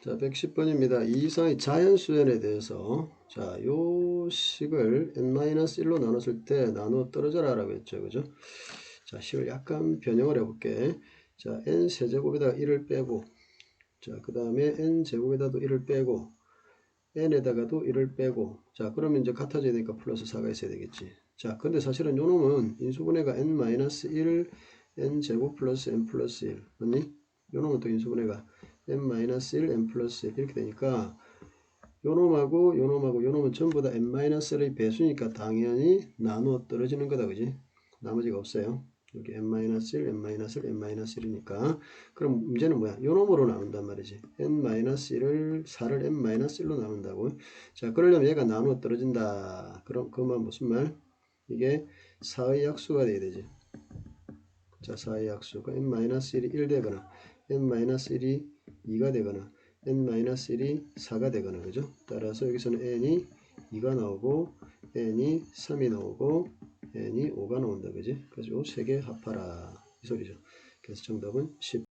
자, 110번입니다. 이 이상의 자연수연에 대해서 자, 요 식을 n-1로 나눴을 때 나누어 떨어져라 라고 했죠. 그죠? 자, 식을 약간 변형을 해볼게. 자, n 세제곱에다가 1을 빼고 자, 그 다음에 n 제곱에다도 1을 빼고 n에다가도 1을 빼고 자, 그러면 이제 같아져야 되니까 플러스 4가 있어야 되겠지. 자, 근데 사실은 요 놈은 인수분해가 n-1 n 제곱 플러스 n 플러스 1 맞니? 요 놈은 또 인수분해가 n-1 n 플러스 1 이렇게 되니까 요 놈하고 요 놈하고 요 놈은 전부 다 n-1의 배수니까 당연히 나누어 떨어지는 거다 그지? 나머지가 없어요. 여기 n-1 n-1 n-1이니까. 그럼 문제는 뭐야? 요 놈으로 나눈단 말이지. n-1을 4를 n-1로 나눈다고. 자 그러려면 얘가 나누어 떨어진다. 그럼 그만 무슨 말? 이게 4의 약수가 돼야 되지. 자 4의 약수가 n-1이 1 되거나 n-1이 2가 되거나 n-1이 4가 되거나 그죠? 따라서 여기서는 n이 2가 나오고 n이 3이 나오고 n이 5가 나온다 그지? 그래서 요 세 개 합하라 이 소리죠. 그래서 정답은 10